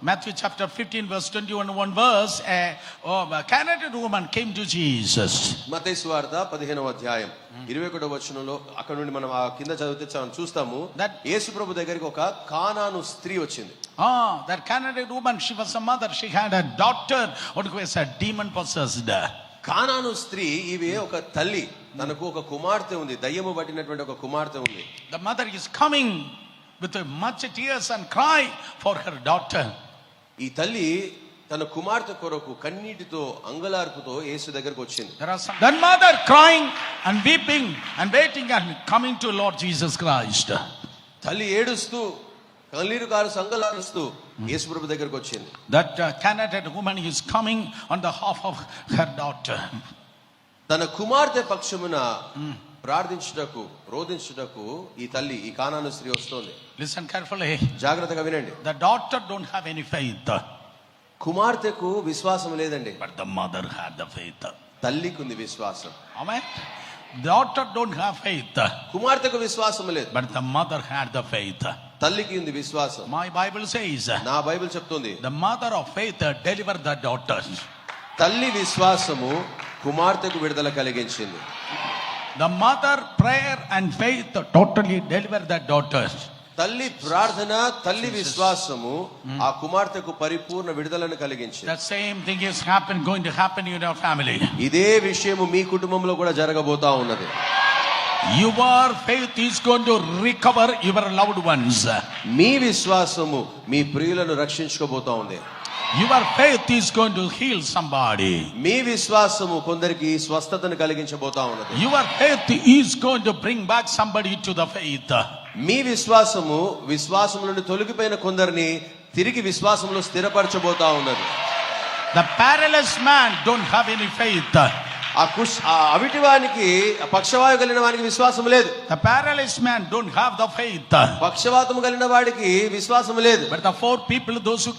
Matthew chapter 15, verse 21, one verse. A, oh, Canaanite woman came to Jesus. మతై సువార్త పదిహేనవ అధ్యాయం ఇరవై ఒకటో వచనంలో అక్కడ నుండి మనం ఆ కింద చదివితే చా- చూస్తాము That- యేసు ప్రభు దగ్గరికి ఒక కానాను స్త్రీ వచ్చింది Ah, that Canaanite woman, she was a mother. She had a daughter who was a demon possessed. కానాను స్త్రీ ఈమె ఒక తల్లి తనకు ఒక కుమార్తె ఉంది దయ్యము పట్టినటువంటి ఒక కుమార్తె ఉంది The mother is coming with much tears and cry for her daughter. ఈ తల్లి తన కుమార్తె కొరకు కన్నీటితో అంగలార్పుతో యేసు దగ్గరకు వచ్చింది. There are then mother crying and weeping and waiting and coming to lord Jesus Christ తల్లి ఏడుస్తూ కళ్ళీరు కారు సంగలారుస్తూ యేసు ప్రభు దగ్గరకు వచ్చింది. That Canaanite woman is coming on the half of her daughter తన కుమార్తె పక్షమున ప్రార్థించుటకు రోధించుటకు ఈ తల్లి ఈ కానాను స్త్రీ వస్తుంది. లిసన్ కేర్ఫుల్లీ జాగ్రత్తగా వినండి. The doctor don't have any faith కుమార్తెకు విశ్వాసం లేదండి. But the mother had the faith తల్లికి ఉంది విశ్వాసం. ఆమే డాక్టర్ డోంట్ హావ్ ఫెయిత్ కుమార్తెకు విశ్వాసం లేదు. But the mother had the faith తల్లికి ఉంది విశ్వాసం. మై బైబిల్ సేస్ నా బైబిల్ చెప్తుంది. The mother of faith deliver the doctor తల్లి విశ్వాసము కుమార్తెకు విడుదల కలిగించింది. The mother prayer and faith totally delivered the daughter. తల్లి ప్రార్థన తల్లి విశ్వాసము ఆ కుమార్తెకు పరిపూర్ణ విడుదలను కలిగించింది The same thing is happen going to happen in your family. ఇదే విషయము మీ కుటుంబంలో కూడా జరగబోతా ఉన్నది Your faith is going to recover your loved ones. మీ విశ్వాసము మీ ప్రియులను రక్షించుకోబోతా ఉంది your faith is going to heal somebody మీ విశ్వాసము కొందరికి స్వస్థతను కలిగించబోతా ఉన్నది. Your faith is going to bring back somebody to the faith మీ విశ్వాసము విశ్వాసము నుండి తొలగిపోయిన కొందరిని తిరిగి విశ్వాసంలో స్థిరపరచబోతా ఉన్నది. The paralysed man don't have any faith అవిటివానికి పక్షవాయు కలిగిన వానికి విశ్వాసం లేదు. The paralyse man don't have the faith పక్షవాతం కలిగిన వాడికి విశ్వాసం లేదు. But the four people those who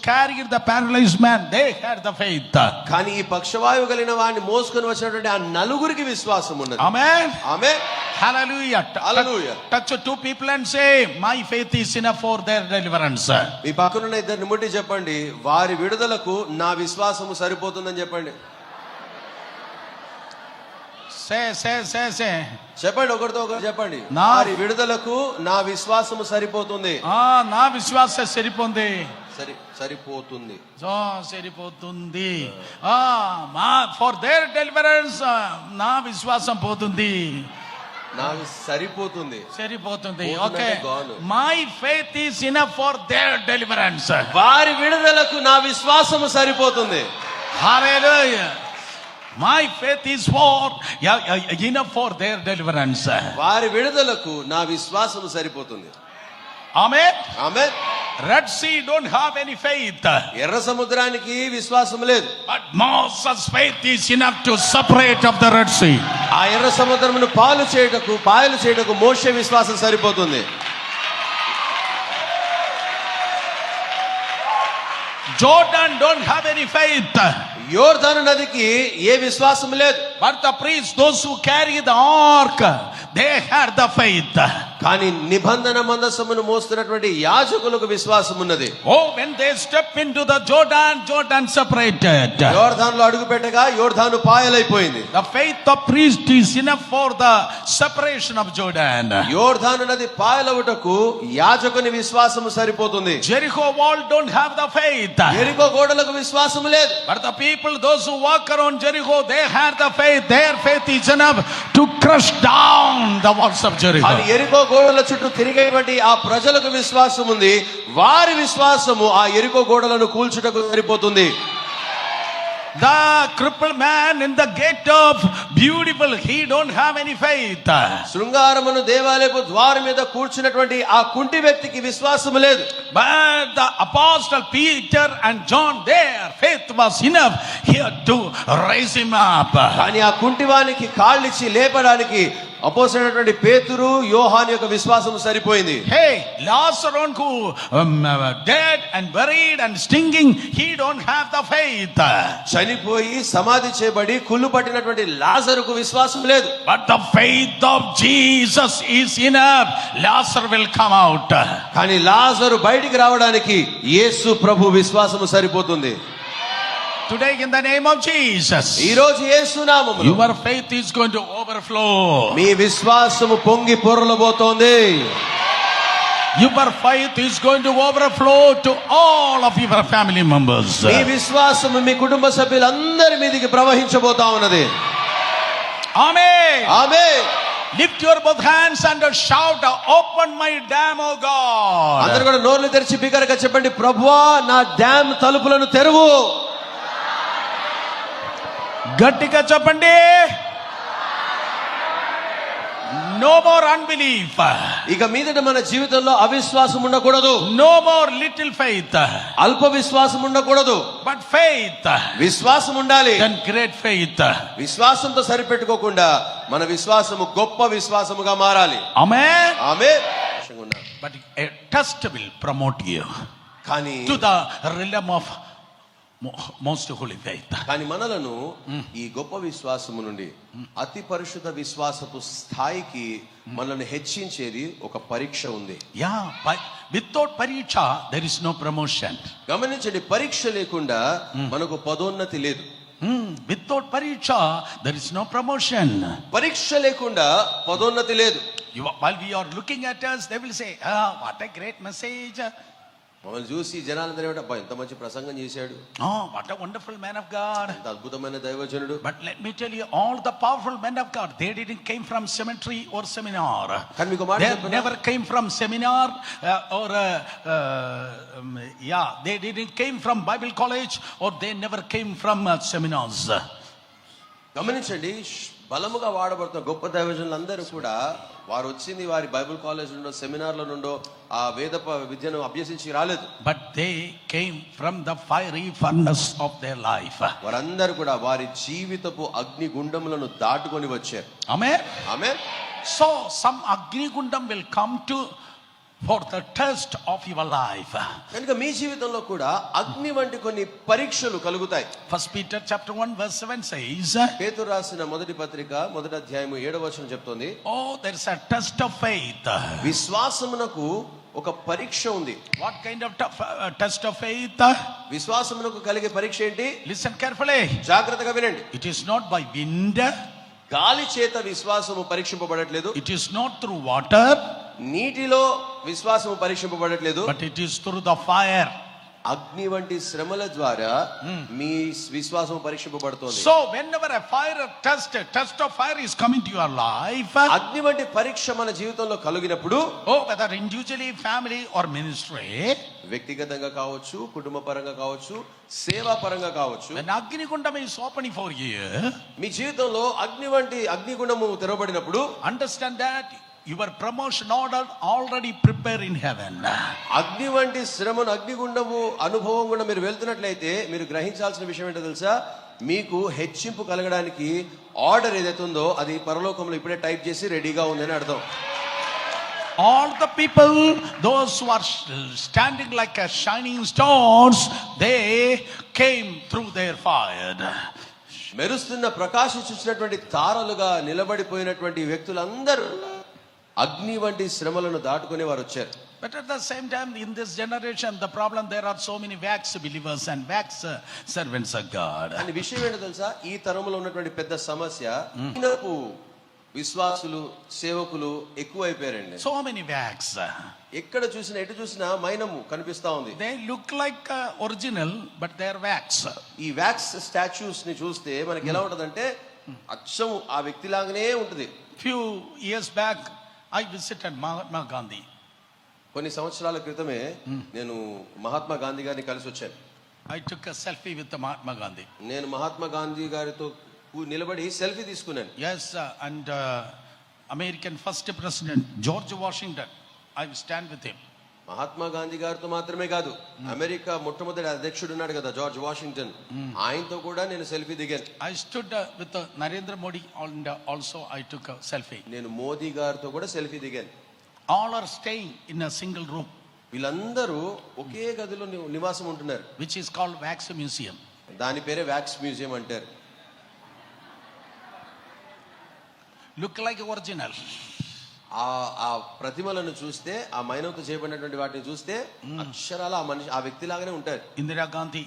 the paralyse man they had the faith కానీ ఈ పక్షవాయు కలిగిన వాడిని మోసుకొని వచ్చినటువంటి ఆ నలుగురికి విశ్వాసం ఉన్నది. ఆమే ఆమే hallelujah hallelujah touch two people and say my faith is in for their deliverance పక్కన ఉన్న ఇద్దరిని ముట్టి చెప్పండి వారి విడుదలకు నా విశ్వాసము సరిపోతుందని చెప్పండి. Say, say, say. చెప్పండి ఒకరితో ఒకరు చెప్పండి. నా- విడుదలకు నా విశ్వాసము సరిపోతుంది. Ah, నా విశ్వాస సరిపోంది. సరి సరిపోతుంది. సో సరిపోతుంది. ఆ మా ఫర్ దేర్ డెలివరెన్స్ నా విశ్వాసం పోతుంది. నాకు సరిపోతుంది. సరిపోతుంది. Okay. My faith is enough for their deliverance వారి విడుదలకు నా విశ్వాసము సరిపోతుంది. Hallelujah my faith is for enough for their deliverance వారి విడుదలకు నా విశ్వాసము సరిపోతుంది. ఆమెన్ ఆమె red sea don't have any faith ఎర్ర సముద్రానికి విశ్వాసం లేదు. But Moses faith is enough to separate of the red sea ఆ ఎర్ర సముద్రమును పాలు చేయటకు పాయలు చేయటకు మోసే విశ్వాసం సరిపోతుంది. Jordan don't have any faith యోర్దాను నదికి ఏ విశ్వాసం లేదు but the priests those who carry the ark they had the faith కానీ నిబంధన మందస్సును మోస్తున్నటువంటి యాజకులకు విశ్వాసం ఉన్నది ఓ when they step into Jordan Jordan separated యోర్ధాన్లో అడుగు పెట్టగా యోర్ధాన్ పాయలైపోయింది. The faith of priest is in for the separation of Jordan యోర్ధాన్ నది పాయలవుటకు యాజకుని విశ్వాసం సరిపోతుంది. Jericho wall don't have the faith Jericho గోడలకు విశ్వాసం లేదు. But the people those who walk around Jericho they have the faith their faith is enough to crush down the walls of Jericho గోడల చుట్టూ తిరిగేటువంటి ఆ ప్రజలకు విశ్వాసం ఉంది వారి విశ్వాసము ఆ ఎరికో గోడలను కూల్చుటకు సరిపోతుంది The crippled man in the gate of beautiful, he don't have any faith. శృంగారమును దేవాలయపు ద్వారం మీద కూర్చున్నటువంటి ఆ కుంటి వ్యక్తికి విశ్వాసం లేదు But the apostle Peter and John, their faith was enough here to raise him up. కానీ ఆ కుంటివానికి కాళ్ళిచ్చి లేపడానికి అపోసైనటువంటి పేతురు యోహాన్ యొక్క విశ్వాసం సరిపోయింది. He లాసరోన్కు dead and buried and stinging he don't have the faith చనిపోయి సమాధి చేయబడి కుళ్ళు పట్టినటువంటి లాసరు కు విశ్వాసం లేదు. But the faith of Jesus is in Lazarus will come out కానీ లాసరు బయటికి రావడానికి యేసు ప్రభు విశ్వాసము సరిపోతుంది. Today, in the name of Jesus, ఈ రోజు యేసు నామములో your faith is going to overflow. మీ విశ్వాసము పొంగి పొరలబోతోంది Your faith is going to overflow to all of your family members. మీ విశ్వాసము మీ కుటుంబ సభ్యులందరి మీదకి ప్రవహించబోతా ఉన్నది Amen. ఆమె Lift your both hands and shout, Open my dam, O అందరు God. కూడా నోర్లు తెరిచి బిగరగా చెప్పండి ప్రభువా నా డ్యామ్ తలుపులను తెరువు గట్టిగా చెప్పండి. నో మోర్ అన్బిలీఫ్ ఇక మీదట మన జీవితంలో అవిశ్వాసం ఉండకూడదు. నో మోర్ లిటిల్ ఫెయిత్ అల్ప విశ్వాసం ఉండకూడదు. బట్ ఫెయిత్ విశ్వాసం ఉండాలి. దెన్ గ్రేట్ ఫెయిత్ విశ్వాసంతో సరిపెట్టుకోకుండా మన విశ్వాసము గొప్ప విశ్వాసముగా మారాలి. ఆమె. ఆమె but test will promote you కానీ to the realm of most holy faith కానీ మనలను ఈ గొప్ప విశ్వాసము నుండి అతి పరిశుద్ధ విశ్వాసపు స్థాయికి మనల్ని హెచ్చించేది ఒక పరీక్ష ఉంది. యా వితౌట్ పరీక్ష దెర్ ఇస్ నో ప్రమోషన్ గమనించండి పరీక్ష లేకుండా మనకు పదోన్నతి లేదు. వితౌట్ పరీక్ష దెర్ ఇస్ నో ప్రమోషన్ పరీక్ష లేకుండా పదోన్నతి లేదు. While we are looking at us they will say ah what a great message. మమ్మల్ని చూసి జనాలందరూ ఏమంటే అబ్బా ఎంత మంచి ప్రసంగం చేశాడు oh what a wonderful man of god ఎంత అద్భుతమైన దైవజనుడు but let me tell you all the powerful men of god they didn't came from cemetery or seminar కానీ మీకు మాట they చెప్పనా? never came from seminar uh, or uh, uh, um, yeah they didn't came from bible college or they never came from uh, seminars గమనించండి ష్- బలముగా వాడబడుతున్న గొప్ప దైవజనులందరూ కూడా వారు వచ్చింది వారి బైబిల్ కాలేజ్ నుండో సెమినార్ల నుండో ఆ వేద విద్యను అభ్యసించి రాలేదు. But they came from the fiery furnace of their life. వారందరూ కూడా వారి జీవితపు అగ్ని గుండములను దాటుకొని వచ్చారు. Amen. ఆమె So some Agni-gundam will come to for the test of your life. కనుక మీ జీవితంలో కూడా అగ్ని వంటి కొన్ని పరీక్షలు కలుగుతాయి First Peter chapter 1 verse 7 says, పేతురు రాసిన మొదటి పత్రిక మొదటి అధ్యాయము ఏడవ వచనం చెప్తోంది Oh, there is a test of faith. విశ్వాసమునకు ఒక పరీక్ష ఉంది What kind of tough, uh, test of faith? విశ్వాసమునకు కలిగే పరీక్ష ఏంటి Listen carefully. జాగ్రత్తగా వినండి It is not by wind, గాలి చేత విశ్వాసము పరీక్షింపబడట్లేదు it is not through water, నీటిలో విశ్వాసము పరీక్షింపబడట్లేదు. But it is through the fire అగ్ని వంటి శ్రమల ద్వారా మీ విశ్వాసం పరీక్షింపబడుతుంది. So whenever fire test test of fire is coming to your life అగ్ని వంటి పరీక్ష మన జీవితంలో కలిగినప్పుడు ఓ whether individually family or ministry వ్యక్తిగతంగా కావచ్చు కుటుంబ పరంగా కావచ్చు సేవా పరంగా కావచ్చు అగ్నిగుండం ఈ సోపని ఫోర్ యూ మీ జీవితంలో అగ్ని వంటి అగ్నిగుండము తెరవబడినప్పుడు understand that your promotion order already prepared in heaven. అగ్ని వంటి శ్రమను అగ్నిగుండము అనుభవం కూడా మీరు వెళ్తున్నట్లయితే మీరు గ్రహించాల్సిన విషయం ఏంటో తెలుసా మీకు హెచ్చింపు కలగడానికి ఆర్డర్ ఏదైతే ఉందో అది పరలోకంలో ఇప్పుడే టైప్ చేసి రెడీగా ఉందని అర్థం All the people, those who are standing like a shining stars, they came through their fire. మెరుస్తున్న ప్రకాశించినటువంటి తారలుగా నిలబడిపోయినటువంటి వ్యక్తులందరూ అగ్ని వంటి శ్రమలను దాటుకుని వారు వచ్చారు But at the same time, in this generation, the problem there are so many wax believers and wax uh, servants of God. అని విషయం ఏంటో తెలుసా ఈ తరంలో ఉన్నటువంటి పెద్ద సమస్య విశ్వాసులు సేవకులు ఎక్కువైపోయారండి So many wax. ఎక్కడ చూసినా ఎటు చూసినా మైనము కనిపిస్తా ఉంది They look like uh, original, but they are wax. ఈ వ్యాక్స్ స్టాచ్యూస్ని చూస్తే మనకి ఎలా ఉంటదంటే అచ్చం ఆ వ్యక్తిలాగానే ఉంటుంది Few years back, I visited Mahatma Gandhi కొన్ని సంవత్సరాల క్రితమే నేను మహాత్మా గాంధీ గారిని కలిసి వచ్చాను. I took a selfie with Mahatma Gandhi నేను మహాత్మా గాంధీ గారితో నిలబడి సెల్ఫీ తీసుకున్నాను. Yes and American first president George Washington I stand with him Mahatma Gandhi గారితో మాత్రమే కాదు అమెరికా మొట్టమొదటి అధ్యక్షుడు ఉన్నాడు కదా జార్జ్ వాషింగ్టన్ ఆయనతో కూడా నేను సెల్ఫీ దిగాను uh, uh, Narendra Modi and uh, also I took a selfie. నేను మోదీ గారితో కూడా సెల్ఫీ దిగాను All are staying in a single room, వీళ్ళందరూ ఒకే గదిలో నివాసం ఉంటున్నారు which is called Wax Museum. దాని పేరే వ్యాక్స్ మ్యూజియం అంటారు Look like original. ఆ ఆ ప్రతిమలను చూస్తే ఆ మైనోకు చేయబడినటువంటి వాటిని చూస్తే అక్షరాల ఆ మనిషి ఆ వ్యక్తి లాగానే ఉంటారు ఇందిరాగాంధీ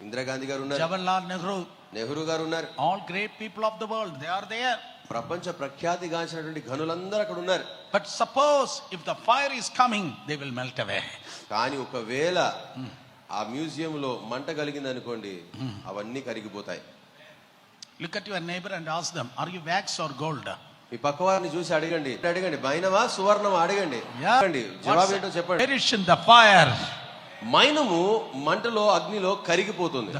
ఇందిరాగాంధీ గారు ఉన్నారు. జవహర్ లాల్ నెహ్రూ. నెహ్రూ గారు ఉన్నారు. All great people of the world they are there ప్రపంచ ప్రఖ్యాతి గాంచినటువంటి ఘనులందరూ అక్కడ ఉన్నారు. But suppose if the fire is coming they will melt away కానీ ఒకవేళ ఆ మ్యూజియం లో మంట కలిగింది అనుకోండి అవన్నీ కరిగిపోతాయి. Look at your neighbour and ask them are you wax or gold మీ పక్క వారిని చూసి అడగండి. అడగండి. మైనమా సువర్ణమా? అడగండి. జవాబు ఏంటో చెప్పండి. the fire. మైనము మంటలో అగ్నిలో కరిగిపోతుంది.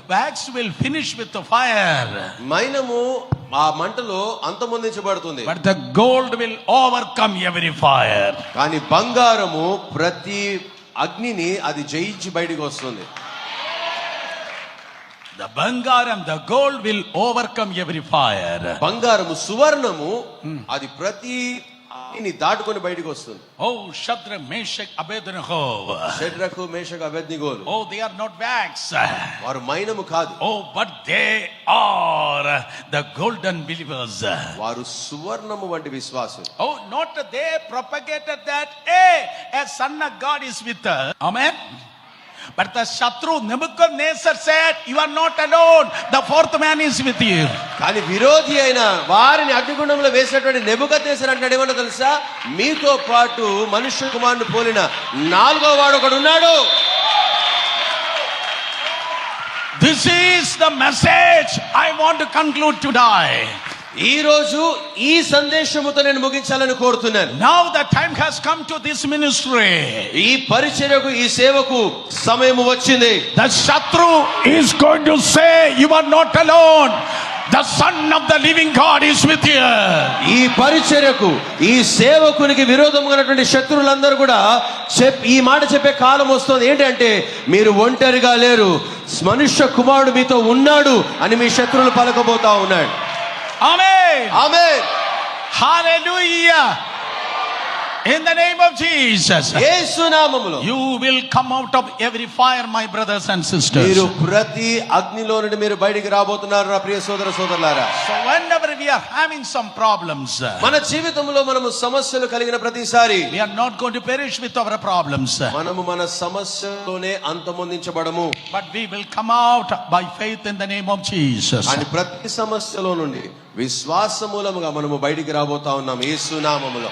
Will finish with the fire. మైనము ఆ మంటలో అంతమొందించబడుతుంది. But the gold will overcome every fire. కానీ బంగారము ప్రతి అగ్నిని అది జయించి బయటికి వస్తుంది. The Bangaram, the gold will overcome every fire. బంగారము సువర్ణము అది ప్రతి అగ్నిని దాటుకొని బయటికి వస్తుంది Oh, Shadra, Meshach, Abednego. షడ్రకు మేషకు అభ్యర్థిగోలు Oh, they are not wax. వారు మైనము కాదు Oh, but they are the golden believers. వారు సువర్ణము వంటి విశ్వాసులు Oh, not they propagated that, hey, a son of God is with us. Amen. But the Shatru Nebuchadnezzar said, You are not alone. The fourth man is with you. కానీ విరోధి అయిన వారిని అగ్నిగుండంలో వేసినటువంటి నెబుకద్నేసర్ అంటాడు ఏమన్నా తెలుసా మీతో పాటు మనుష్య కుమారుని పోలిన నాలుగో వాడు ఒకడు ఉన్నాడు This is the message I want to conclude today. ఈ రోజు ఈ సందేశముతో నేను ముగించాలని కోరుతున్నాను Now the time has come to this ministry. ఈ పరిచర్యకు ఈ సేవకు సమయం వచ్చింది The Shatru is going to say, You are not alone. The Son of the living God is with you. ఈ పరిచర్యకు ఈ సేవకునికి విరోధమైనటువంటి శత్రువులందరూ కూడా చెప్ ఈ మాట చెప్పే కాలం వస్తుంది ఏంటంటే మీరు ఒంటరిగా లేరు మనుష్య కుమారుడు మీతో ఉన్నాడు అని మీ శత్రువులు పలకబోతా ఉన్నాడు in the name of Jesus Yesu నామములో you will come out of every fire my brothers and sisters మీరు ప్రతి అగ్నిలో నుండి మీరు బయటికి రాబోతున్నారు నా ప్రియ సోదర సోదరులారా? So whenever we are having some problems మన జీవితంలో మనము సమస్యలు కలిగిన ప్రతిసారి not going to perish with our problems మనము మన సమస్యలోనే అంతమొందించబడము. But we will come out by faith name of Jesus and ప్రతి సమస్యలో నుండి విశ్వాస మూలముగా మనము బయటికి రాబోతా ఉన్నాం. ఏసునామములో.